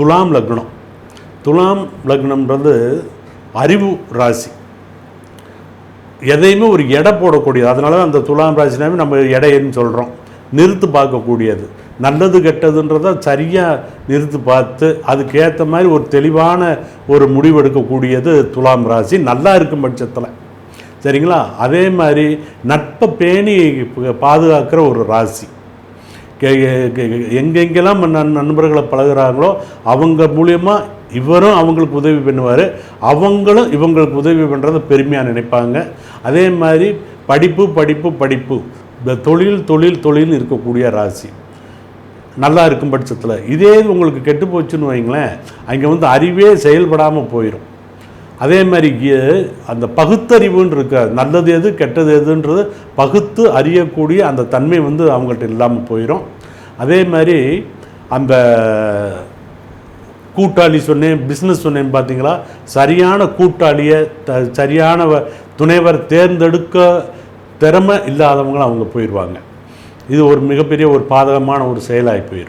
துலாம் லக்னம். துலாம் லக்னம்ன்றது அறிவு ராசி. எதையுமே ஒரு எடை போடக்கூடியது. அதனால தான் அந்த துலாம் ராசினாவே நம்ம எடைன்னு சொல்கிறோம் நிறுத்து பார்க்கக்கூடியது. நல்லது கெட்டதுன்றத சரியாக நிறுத்து பார்த்து அதுக்கேற்ற மாதிரி ஒரு தெளிவான ஒரு முடிவெடுக்கக்கூடியது துலாம் ராசி. நல்லா இருக்கும் பட்சத்தில். சரிங்களா? அதே மாதிரி நட்பை பேணி பாதுகாக்கிற ஒரு ராசி. எங்கெங்கெல்லாம் நண்பர்களை பழகுறாங்களோ அவங்க மூலயமா இவரும் அவங்களுக்கு உதவி பண்ணுவார். அவங்களும் இவங்களுக்கு உதவி பண்ணுறத பெருமையாக நினைப்பாங்க. அதே மாதிரி படிப்பு படிப்பு படிப்பு. இந்த தொழில் தொழில் தொழில் இருக்கக்கூடிய ராசி. நல்லா இருக்கும் பட்சத்தில். இதே இது உங்களுக்கு கெட்டு போச்சுன்னு வைங்களேன் அங்கே வந்து அறிவே செயல்படாமல் போயிடும் அதே மாதிரி அந்த பகுத்தறிவுன்னு இருக்க நல்லது எது கெட்டது எதுன்றது பகுத்து அறியக்கூடிய அந்த தன்மை வந்து அவங்கள்ட்ட இல்லாமல் போயிடும் அதே மாதிரி அந்த கூட்டாளி சொன்னேன் பிஸ்னஸ் சொன்னேன் பார்த்தீங்களா சரியான கூட்டாளியை த சரியான வ- துணைவர் தேர்ந்தெடுக்க திறமை இல்லாதவங்களும் அவங்க போயிடுவாங்க இது ஒரு மிகப்பெரிய ஒரு பாதகமான ஒரு செயலாகி போயிடும்